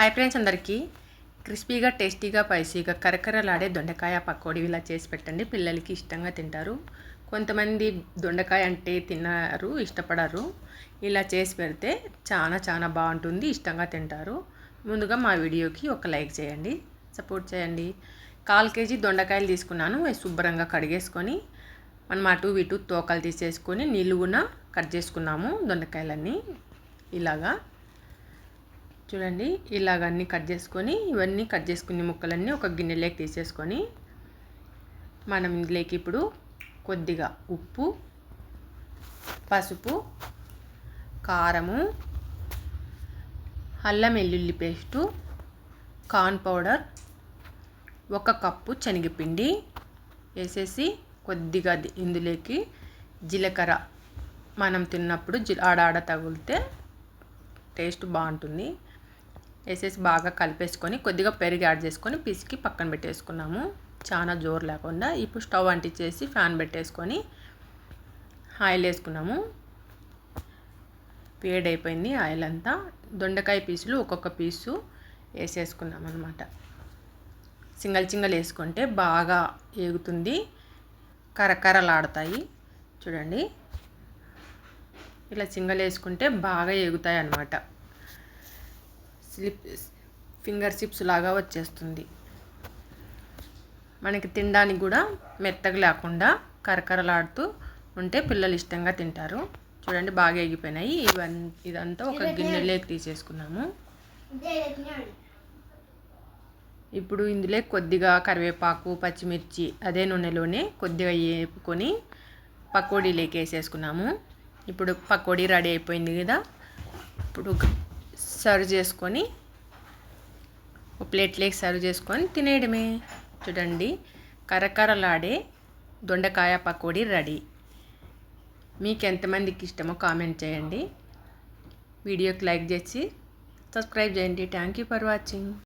Hi friends అందరికీ. క్రిస్పీగా టేస్టీగా పైసీగా కరకరలాడే దొండకాయ పకోడీ ఇలా చేసి పెట్టండి. పిల్లలకి ఇష్టంగా తింటారు. కొంతమంది దొండకాయ అంటే తిన్నారు ఇష్టపడరు. ఇలా చేసి పెడితే చాలా చాలా బాగుంటుంది. ఇష్టంగా తింటారు. ముందుగా మా వీడియోకి ఒక లైక్ చేయండి. సపోర్ట్ చేయండి. కాల్ కేజీ దొండకాయలు తీసుకున్నాను. శుభ్రంగా కడిగేసుకొని మనం అటు ఇటు తోకలు తీసేసుకొని నిలువున కట్ చేసుకున్నాము దొండకాయలన్నీ. ఇలాగా. చూడండి ఇలాగ అన్నీ కట్ చేసుకొని ఇవన్నీ కట్ చేసుకునే ముక్కలన్నీ ఒక గిన్నెలోకి తీసేసుకొని మనం ఇందులోకి ఇప్పుడు కొద్దిగా ఉప్పు పసుపు కారము అల్లం వెల్లుల్లి పేస్టు కార్న్ పౌడర్ ఒక కప్పు శనగపిండి వేసేసి కొద్దిగా ఇందులోకి జీలకర్ర మనం తిన్నప్పుడు జీ ఆడాడ తగిలితే టేస్ట్ బాగుంటుంది. వేసేసి బాగా కలిపేసుకొని కొద్దిగా పెరుగు యాడ్ చేసుకొని పిసికి పక్కన పెట్టేసుకున్నాము. చాలా జోరు లేకుండా ఇప్పుడు స్టవ్ అంటించేసి ఫ్యాన్ పెట్టేసుకొని ఆయిల్ వేసుకున్నాము. వేడైపోయింది ఆయిల్ అంతా. దొండకాయ పీసులు ఒక్కొక్క పీసు వేసేసుకున్నాం అనమాట సింగల్ సింగల్ వేసుకుంటే బాగా ఏగుతుంది. కరకరలాడతాయి. చూడండి. ఇలా సింగల్ వేసుకుంటే బాగా ఎగుతాయి అన్నమాట. స్లిప్ ఫింగర్ చిప్స్ లాగా వచ్చేస్తుంది. మనకి తినడానికి కూడా మెత్తగా లేకుండా కరకరలాడుతూ ఉంటే పిల్లలు ఇష్టంగా తింటారు. చూడండి బాగా ఎగిపోయినాయి. ఇవన్నీ ఇదంతా ఒక గిన్నెలోకి తీసేసుకున్నాము. ఇప్పుడు ఇందులో కొద్దిగా కరివేపాకు పచ్చిమిర్చి అదే నూనెలోనే కొద్దిగా వేపుకొని పకోడీలోకి వేసేసుకున్నాము. ఇప్పుడు పకోడీ రెడీ అయిపోయింది కదా. ఇప్పుడు సర్వ్ చేసుకొని ఒక ప్లేట్లోకి సర్వ్ చేసుకొని తినేయడమే. చూడండి కరకరలాడే దొండకాయ పకోడీ రెడీ. మీకు ఎంతమందికి ఇష్టమో కామెంట్ చేయండి. వీడియోకి లైక్ చేసి సబ్స్క్రైబ్ చేయండి. Thank you for watching.